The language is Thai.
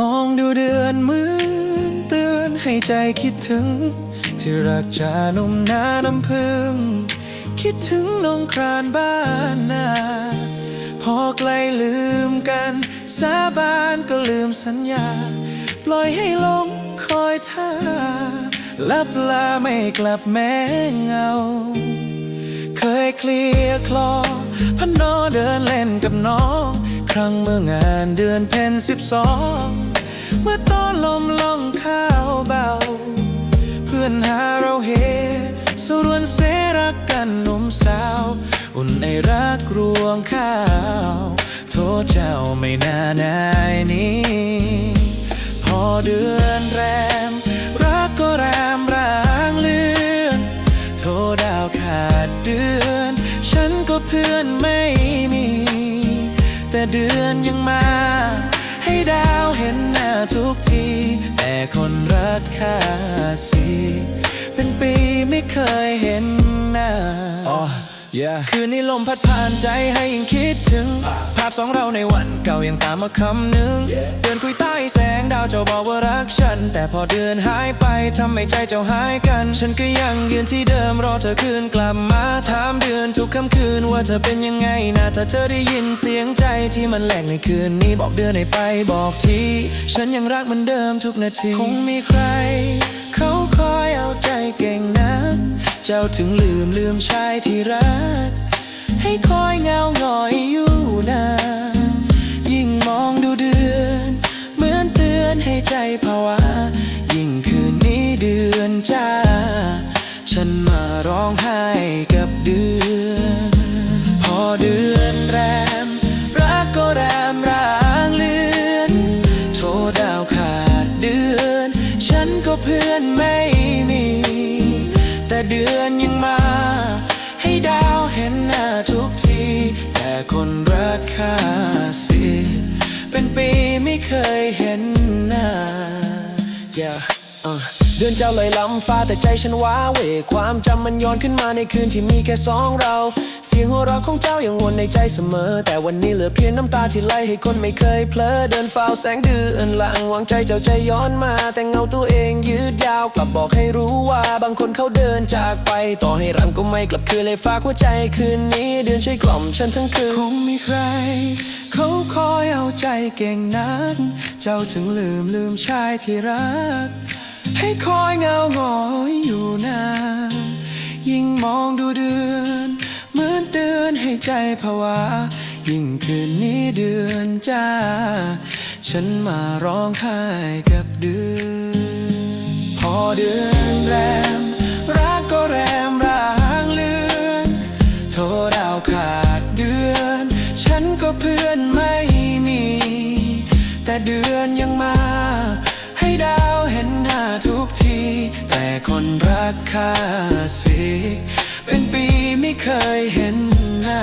มองดูเดือนเหมือนเตือนให้ใจคิดถึง ที่รักจานุ่มนาน้ำพึ่ง คิดถึงน้องครานบ้านนาพอไกลลืมกัน สาบานก็ลืมสัญญา ปล่อยให้ลงคอยท่าลับลาไม่กลับแม้เงา เคยเคลียร์คลอพนนอเดินเล่นกับน้อง ครั้งเมื่องานเดือนเพ็ญสิบสอง เมื่อตอนลมล่องข้าวเบา เพื่อนหาเราเฮสรวนเสรักกันหนุ่มสาว อุ่นไอรักรวงข้าว โทษเจ้าไม่น่านายนี้ พอเดือนแรม รักก็แรมร่างเลือนโทรดาวขาดเดือน ฉันก็เพื่อนไม่มี แต่เดือนยังมา ดาวเห็นหน้าทุกที แต่คนรักค่าสีเป็นปีไม่เคยเห็นหน้า yeah คืนนี้ลมพัดผ่านใจให้ยิ่งคิดถึงภาพสองเราในวันเก่ายังตามมาคำหนึ่ง เดือนคุยใต้แสงดาวเจ้าบอกว่ารักฉัน แต่พอเดือนหายไปทำให้ใจเจ้าหายกัน ฉันก็ยังยืนที่เดิมรอเธอคืนกลับมาถามเดือนทุกค่ำคืนว่าเธอเป็นยังไงนะถ้าเธอได้ยินเสียงใจที่มันแหลกในคืนนี้บอกเดือนให้ไปบอกทีฉันยังรักเหมือนเดิมทุกนาทีคงมีใคร เขาคอยเอาใจเก่งนักเจ้าถึงลืมลืมชายที่รัก ให้คอยเงาหงอยอยู่นานยิ่งมองดูเดือน เหมือนเตือนให้ใจภาวะ ยิ่งคืนนี้เดือนจ้า ฉันมาร้องไห้กับเดือน พอเดือนแรก เห็นหน้า yeah uh เดือนเจ้าเลยล้ำฟ้าแต่ใจฉันว้าเหวความจำมันย้อนขึ้นมาในคืนที่มีแค่สองเรา เสียงหัวเราะของเจ้ายังวนในใจเสมอ แต่วันนี้เหลือเพียงน้ำตาที่ไหลให้คนไม่เคยเพลอเดินเฝ้าแสงเดือนหลังหวังใจเจ้าใจย้อนมา แต่เงาตัวเองยืดยาวกลับบอกให้รู้ว่าบางคนเขาเดินจากไป ต่อให้รำก็ไม่กลับคืนเลยฝากหัวใจคืนนี้ เดือนช่วยกล่อมฉันทั้งคืนคงมีใคร เขาคอยเอาใจเก่งนัก เจ้าถึงลืมลืมชายที่รัก ให้คอยเงาหงอยอยู่นานยิ่งมองดูเดือนเหมือนเตือนให้ใจภาวะยิ่งคืนนี้เดือนจ้า ฉันมาร้องไห้กับเดือน พอเดือนแรม เพื่อนไม่มี แต่เดือนยังมา ให้ดาวเห็นหน้าทุกที แต่คนรักค่าสิ เป็นปีไม่เคยเห็นหน้า